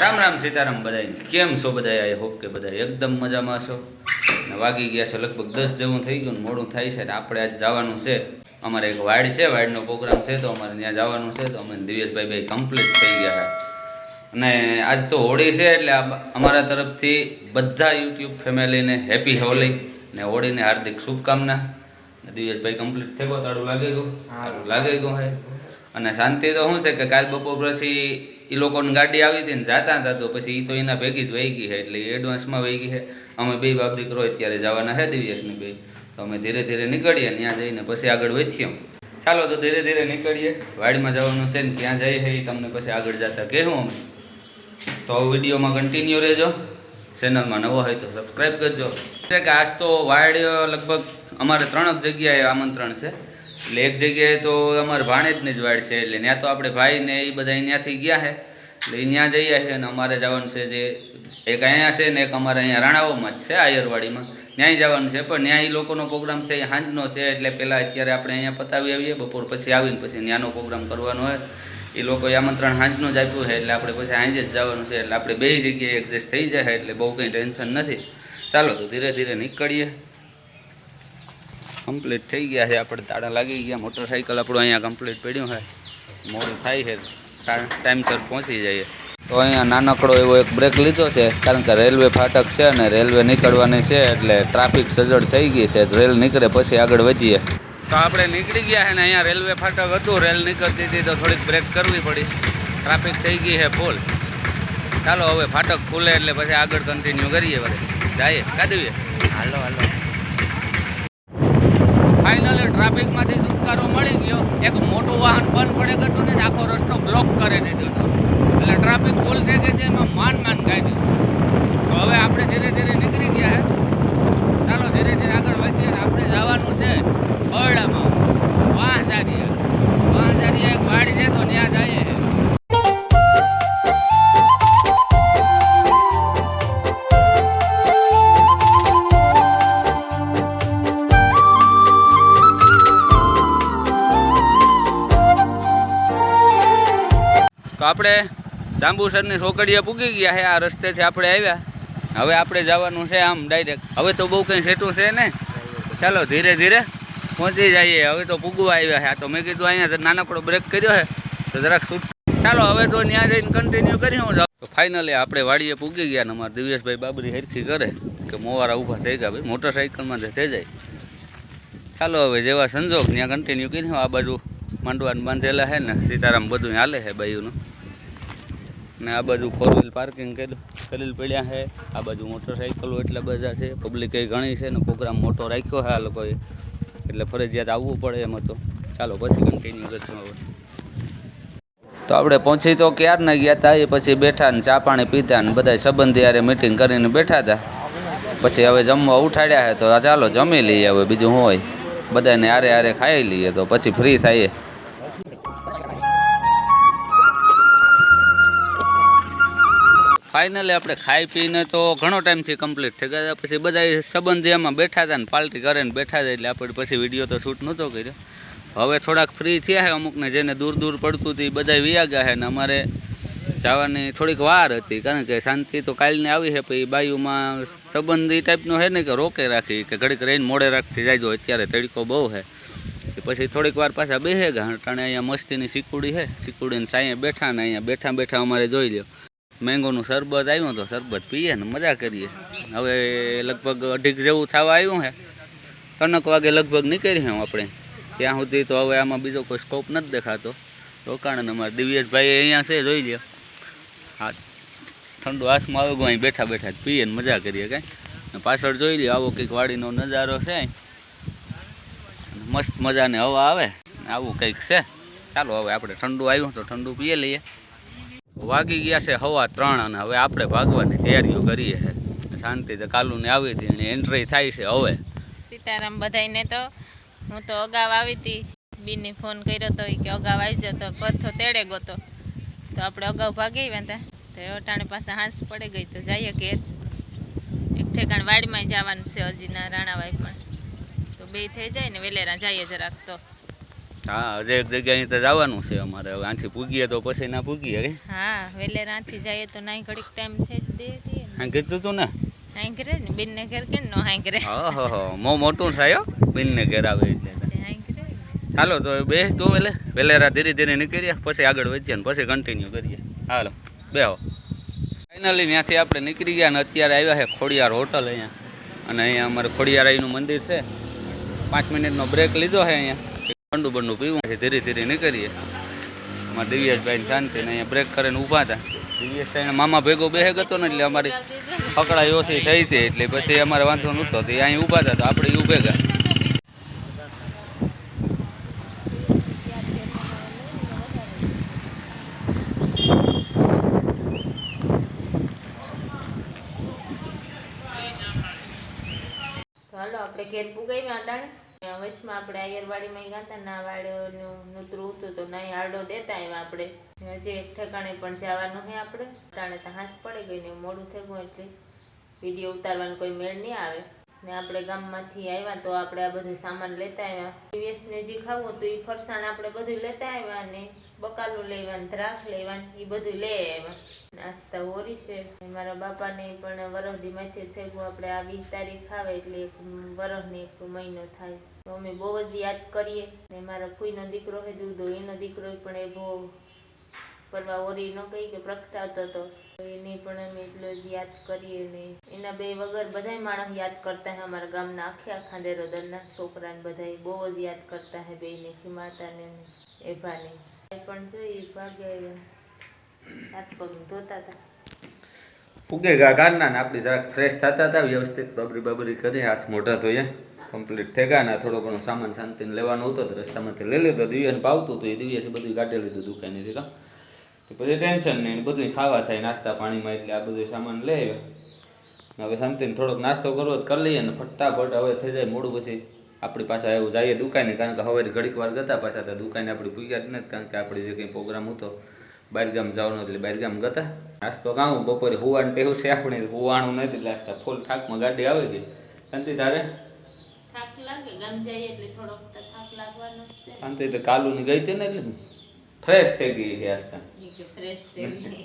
રામ રામ સીતારામ બધાને કેમ છો બધા આઈ હોપ કે બધા એકદમ મજામાં છો. ને વાગી ગયા છે લગભગ દસ જેવું થઈ ગયું મોડું થાય છે ને આપણે આજ જવાનું છે. અમારે એક વાડ છે, વાડનો પ્રોગ્રામ છે, તો અમારે ત્યાં જવાનું છે. તો અમે દિવેશભાઈ ભાઈ કમ્પ્લીટ થઈ ગયા છે. અને આજ તો હોળી છે એટલે અમારા તરફથી બધા યુટ્યુબ ફેમિલીને હેપી હોળી ને હોળીને હાર્દિક શુભકામના. ને દિવેશભાઈ કમ્પ્લીટ થઈ ગયો તારું લાગી ગયું. તારું લાગી ગયું હે અને શાંતિ તો શું છે કે કાલ બપોર પછી એ લોકોની ગાડી આવી હતી ને જાતા હતા તો પછી એ તો એના ભેગી જ વહી ગઈ છે, એટલે એડવાન્સમાં વહી ગઈ છે. અમે બે બાપ દીકરો અત્યારે જવાના છે દિવ્યેશને બે. તો અમે ધીરે ધીરે નીકળીએ ત્યાં જઈને પછી આગળ વધીએ ચાલો તો ધીરે ધીરે નીકળીએ. વાડીમાં જવાનું છે ને ત્યાં જઈએ છે એ તમને પછી આગળ જતા કહેવું અમે. તો વિડીયોમાં કન્ટિન્યુ રહેજો. ચેનલમાં નવો હોય તો સબસ્ક્રાઈબ કરજો. કે આજ તો વાડ લગભગ અમારે ત્રણક જગ્યાએ આમંત્રણ છે. એટલે એક જગ્યાએ તો અમારે ભાણેજની જ વાડ છે, એટલે ત્યાં તો આપણે ભાઈ ને એ બધા ત્યાંથી ગયા છે એટલે ત્યાં જઈએ છે અને અમારે જવાનું છે જે એક અહીંયા છે ને એક અમારે અહીંયા રાણાઓમાં જ છે, આયરવાડીમાં. ત્યાંય જવાનું છે, પણ ત્યાં એ લોકોનો પ્રોગ્રામ છે એ સાંજનો છે, એટલે પહેલાં અત્યારે આપણે અહીંયા પતાવી આવીએ, બપોર પછી આવીને પછી ત્યાંનો પ્રોગ્રામ કરવાનો હોય. એ લોકોએ આમંત્રણ સાંજનું જ આપ્યું છે એટલે આપણે પછી સાંજે જ જવાનું છે, એટલે આપણે બે જગ્યાએ એડજસ્ટ થઈ જાય એટલે બહુ કંઈ ટેન્શન નથી. ચાલો તો ધીરે ધીરે નીકળીએ. કમ્પ્લીટ થઈ ગયા છે. આપણે તાળા લાગી ગયા. મોટરસાઇકલ આપણું અહીંયા કમ્પ્લીટ પડ્યું છે. મોડું થાય છે. ટાઈમસર પહોંચી જઈએ. તો અહીંયા નાનકડો એવો એક બ્રેક લીધો છે. કારણ કે રેલવે ફાટક છે અને રેલવે નીકળવાની છે એટલે ટ્રાફિક સજડ થઈ ગઈ છે. રેલ નીકળે પછી આગળ વધીએ. તો આપણે નીકળી ગયા છે ને અહીંયા રેલવે ફાટક હતું. રેલ નીકળતી હતી તો થોડીક બ્રેક કરવી પડી. ટ્રાફિક થઈ ગઈ છે ફૂલ ચાલો હવે ફાટક ખુલે એટલે પછી આગળ કન્ટિન્યુ કરીએ વળી. જઈએ. કાદવીએ. હાલો હાલો. ફાઇનલી ટ્રાફિકમાંથી છુટકારો મળી ગયો. એક મોટું વાહન બંધ પડે ગયું ને આખો રસ્તો બ્લોક કરી દીધો હતો. એટલે ટ્રાફિક ફૂલ થઈ ગઈ છે, એમાં માન માન કાઢ્યું તો હવે આપણે ધીરે ધીરે નીકળી ગયા છે ચાલો, ધીરે ધીરે આગળ વધીએ આપણે જવાનું છે બરડામાં. વાંસારિયા વાંસારિયા એક વાડી છે, તો ત્યાં જઈએ. આપણે જાંબુસરની સોકડીએ પૂગી ગયા છે આ રસ્તેથી આપણે આવ્યા. હવે આપણે જવાનું છે આમ ડાયરેક્ટ હવે તો બહુ કંઈ સેટું છે ને? ચાલો, ધીરે ધીરે પહોંચી જઈએ. હવે તો પૂગવા આવ્યા છે આ તો મેં કીધું અહીંયા નાનકડો બ્રેક કર્યો છે તો જરાક છૂટ ચાલો, હવે તો ત્યાં જઈને કન્ટિન્યુ કરી હું જાઉં. તો ફાઇનલી આપણે વાડીએ પૂગી ગયા ને અમારા દિવ્યેશભાઈ બાબરી હરખી કરે કે મોવારા ઊભા થઈ ગયા ભાઈ મોટરસાઇકલમાં જે થઈ જાય. ચાલો, હવે જેવા સંજોગ ત્યાં કન્ટિન્યુ કરી આ બાજુ માંડવાને બાંધેલા છે ને, સીતારામ બધું હાલે છે બાયુનું ને આ બાજુ ફોર વ્હીલ પાર્કિંગ કરેલ પડ્યા છે. આ બાજુ મોટરસાઇકલો એટલા બધા છે. પબ્લિક એ ઘણી છે ને પ્રોગ્રામ મોટો રાખ્યો છે આ લોકોએ. એટલે ફરજિયાત આવવું પડે એમ હતો ચાલો પછી કન્ટિન્યુ કરશું હવે. તો આપણે પહોંચી તો ક્યારના ગયા હતા એ પછી બેઠા ને ચા પાણી પીતા ને બધા સંબંધી યારે મિટિંગ કરીને બેઠા હતા પછી હવે જમવા ઉઠાડ્યા છે તો ચાલો જમી લઈએ હવે, બીજું હોય. બધાને આરે આરે ખાઈ લઈએ તો પછી ફ્રી થઈએ. ફાઇનલી આપણે ખાઈ પીને તો ઘણો ટાઈમથી કમ્પ્લીટ થઈ ગયા. પછી બધા સંબંધી એમાં બેઠા હતા ને પાર્ટી કરે ને બેઠા હતા એટલે આપણે પછી વીડિયો તો શૂટ નહોતો કર્યો. હવે થોડાક ફ્રી થયા છે અમુકને, જેને દૂર દૂર પડતું હતું એ બધા વ્યા ગયા છે ને અમારે જવાની થોડીક વાર હતી. કારણ કે શાંતિ તો કાલની આવી છે પછી બાયુમાં સંબંધી ટાઈપનો છે ને કે રોકે રાખી, કે ઘડીક રહીને મોડે રાખતી જાય અત્યારે તડકો બહુ છે પછી થોડીક વાર પાછા બેસે ગયા. અટાણે અહીંયા મસ્તીની સિકુડી છે સિકુડીને સાંઈએ બેઠા ને અહીંયા બેઠા બેઠા અમારે જોઈ લ્યો. મેંગોનું શરબત આવ્યું તો શરબત પીએ ને મજા કરીએ. હવે લગભગ અઢીક જેવું થવા આવ્યું હે. ત્રણક વાગે લગભગ નીકળી હું આપણે. ત્યાં સુધી તો હવે આમાં બીજો કોઈ સ્કોપ નથી દેખાતો. રોકાણ અમારા દિવ્યેશભાઈ અહીંયા છે, જોઈ લ્યો. હા, ઠંડુ હાથમાં આવે અહીં બેઠા બેઠા પીએ ને મજા કરીએ કાંઈ. પાછળ જોઈ લ્યો, આવો કંઈક વાડીનો નજારો છે. મસ્ત મજાને હવા આવે આવું કંઈક છે. ચાલો હવે આપણે ઠંડુ આવ્યું તો ઠંડુ પીએ લઈએ. વાગી ગયા છે હવા ત્રણ અને હવે આપણે ભાગવાની તૈયારીઓ કરીએ છે તો કાલુને આવી હતી એની એન્ટ્રી થાય છે હવે. સીતારામ બધાયને તો, હું તો અગાઉ આવી હતી. બીને ફોન કર્યો તો કે અગાઉ આવી તો પથ્થો તેડે ગયો તો આપણે અગાઉ ભાગી હતા તો. અટાણે પાસે હાંસ પડી ગઈ તો જઈએ ઘેર. એક ઠેકાણ વાડીમાં જવાનું છે હજી ના રાણાવાઈ પણ તો બે થઈ જાય ને વેલેરા જઈએ જરાક તો. હા હજે એક જગ્યાએ તો જવાનું છે અમારે. હવે આથી પૂગીએ તો પછી ના પૂગીએ કે? હા વેલેરાથી જઈએ તો નાઈ ઘડીક ટાઈમ થઈ જ દે દે હા કીધું તું ને. હાંકરે ને બેનને ઘેર કે નો હાંકરે હા હા હા મો મોટું સાયો બિનને ઘેર આવે એટલે. હાંકરે ને. હાલો તો બે તો વેલે વેલેરા ધીરે ધીરે નીકળીએ પછી આગળ વધીએ ને પછી કન્ટિન્યુ કરીએ. હાલો બેહો ફાઇનલી ત્યાંથી આપણે નીકળી ગયા ને અત્યારે આવ્યા છે ખોડિયાર હોટલ અહીંયા. અને અહીંયા અમારે ખોડિયારાઈનું મંદિર છે. પાંચ મિનિટનો બ્રેક લીધો છે અહીંયા. ઠંડુ બંડુ પીવું. છે ધીરે ધીરે નીકળીએ. અમારા દિવ્યાસભાઈ શાંતિ ને અહીંયા બ્રેક કરીને ઊભા હતા. દિવ્યેશભાઈ મામા ભેગો બેહે ગતો ને એટલે અમારી પકડાઈ ઓછી થઈ હતી એટલે પછી અમારે વાંધો નહોતો. તો અહીં ઊભા હતા તો આપણે ઊભે ગયા. હાલો, આપણે ઘેર પુગાઈ અટાણે વચમાં આપણે આયરવાડીમાં ગયા હતા ના વાડીનું નૂતરું હતું તો નહીં આરડો દેતા આવ્યા આપણે. હજી એક ઠેકાણે પણ જવાનું હે આપણે. ટાણે તો હાંસ પડી ગઈ ને મોડું થઈ એટલે વીડિયો ઉતારવાનો કોઈ મેળ નહીં આવે. ને આપણે ગામમાંથી આવ્યા તો આપણે આ બધું સામાન લેતા આવ્યા દિવસને જે ખાવું હતું એ ફરસાણ આપણે બધું લેતા આવ્યા ને બકાલું લેવાનું, દ્રાક્ષ લેવાનું એ બધું લઈ આવ્યા નાસ્તા હોરી છે. મારા બાપાને પણ વરસદી માંથી થઈ ગયું આપણે આ વીસ તારીખ આવે એટલે વરસને એક મહિનો થાય. તો અમે બહુ જ યાદ કરીએ. ને મારા ફૂઈનો દીકરો હે, દૂધો એનો દીકરો પણ એ બહુ પરવા ઓરી ન કહી કે પ્રગટાવતો હતો. એને પણ અમે એટલો જ યાદ કરીએ ને એના બે વગર બધાય માણસ યાદ કરતા હે અમારા ગામના આખે આખા દેરોદરના છોકરાને બધાય બહુ જ યાદ કરતા હે ખીમાતાને ને એભાને. એ પણ જોઈ ભાગ્ય હાથ પગ ધોતા હતા ફૂગે ગા ગારના ને આપણે જરાક ફ્રેશ થતા હતા વ્યવસ્થિત બબરી બબરી કરી, હાથ મોઢા ધોયા. કમ્પ્લીટ થઈ ગયા થોડો ઘણો સામાન શાંતિને લેવાનો હતો તો રસ્તામાંથી લઈ લીધો દિવ્યાને પાવતું હતું, એ દિવ્યાસે બધું કાઢી લીધું દુકાનેથી કાં? તો પછી ટેન્શન નહીં બધું ખાવા થાય, નાસ્તા પાણીમાં એટલે આ બધું સામાન લઈ આવ્યા. હવે શાંતિને થોડોક નાસ્તો કરવો તો કરી લઈએ ને ફટાફટ હવે થઈ જાય મોડું પછી આપણી પાસે એવું જઈએ દુકાને, કારણ કે હવે ઘડીક વાર ગતા પાછા, તો દુકાને આપણી પૂગ્યા જ નથી, કારણ કે આપણે જે કંઈ પ્રોગ્રામ હતો, બહારગામ જવાનો એટલે બહારગામ ગતા નાસ્તો ગાઉં બપોરે હુવાનું ટેવ છે આપણે હુવાણું નથી લાગતા ફૂલ થાકમાં ગાડી આવે ગઈ. શાંતિ, તારે? લાગે ગામ જઈએ એટલે થોડોક તો થાક લાગવાનો છે. શાંતિ તો કાલુની ગઈ હતી ને એટલે ફ્રેશ થઈ ગઈ છે આસ્તા ફ્રેશ થઈ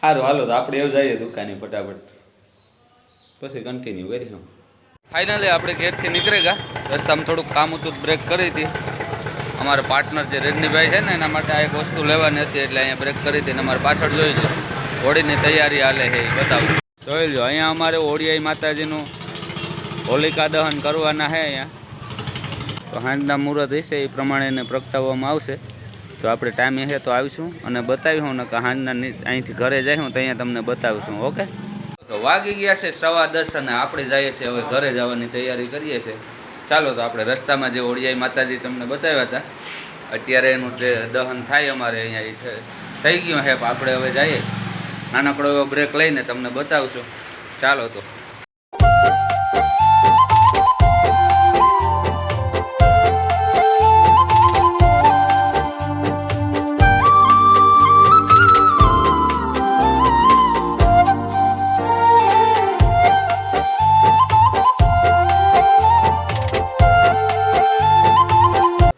સારું હાલો તો આપણે એવું જઈએ દુકાને ફટાફટ. પછી કન્ટિન્યુ કરીશું. ફાઇનલી આપણે ઘેરથી નીકળી ગયા રસ્તામાં થોડુંક કામ હતું બ્રેક કરી હતી. અમારા પાર્ટનર જે રેડનીભાઈ છે ને એના માટે આ એક વસ્તુ લેવાની હતી એટલે અહીંયા બ્રેક કરી હતી અને અમારે પાછળ જોઈ લો હોળીની તૈયારી હાલે છે એ બતાવું. જોઈ લો અહીંયા અમારે ઓડિયાઈ માતાજીનું હોલિકા દહન કરવાના છે અહીંયા. તો હાંજના મુહૂર્ત હશે એ પ્રમાણે એને પ્રગટાવવામાં આવશે. તો આપણે ટાઈમે છે તો આવીશું અને બતાવીશું ને કે હાંજના અહીંથી ઘરે જઈશું તો અહીંયા તમને બતાવીશું, ઓકે? તો વાગી ગયા છે સવા દસ અને આપણે જઈએ છીએ હવે ઘરે જવાની તૈયારી કરીએ છીએ. ચાલો તો આપણે રસ્તામાં જે ઓડિયાઈ માતાજી તમને બતાવ્યા હતા, અત્યારે એનું જે દહન થાય અમારે અહીંયા થઈ ગયું છે આપણે હવે જઈએ. નાનકડો એવો બ્રેક લઈને તમને બતાવશું. ચાલો તો.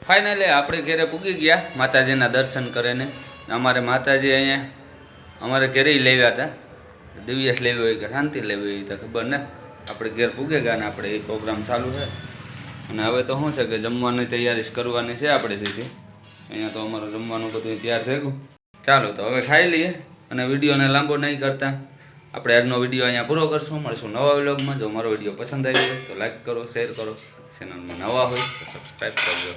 ફાઇનલી આપણે ઘેરે પૂગી ગયા, માતાજીના દર્શન કરીને. અમારે માતાજી અહીંયા, અમારે ઘરે લેવ્યા હતા. દિવ્યસ લેવી હોય કે શાંતિ લેવી હોય તો ખબર ને. આપણે ઘેર પૂગે ગયા ને આપણે એ પ્રોગ્રામ ચાલુ છે. અને હવે તો શું છે કે જમવાની તૈયારી કરવાની છે આપણે સીધી. અહીંયા તો અમારું જમવાનું બધું તૈયાર થઈ ગયું. ચાલો તો હવે ખાઈ લઈએ અને વિડીયોને લાંબો નહીં કરતા. આપણે આજનો વીડિયો અહીંયા પૂરો કરશું. મળશું નવા વ્લોગમાં. જો મારો વીડિયો પસંદ આવ્યો હોય તો લાઈક કરો શેર કરો. ચેનલમાં નવા હોય તો સબસ્ક્રાઈબ કરજો.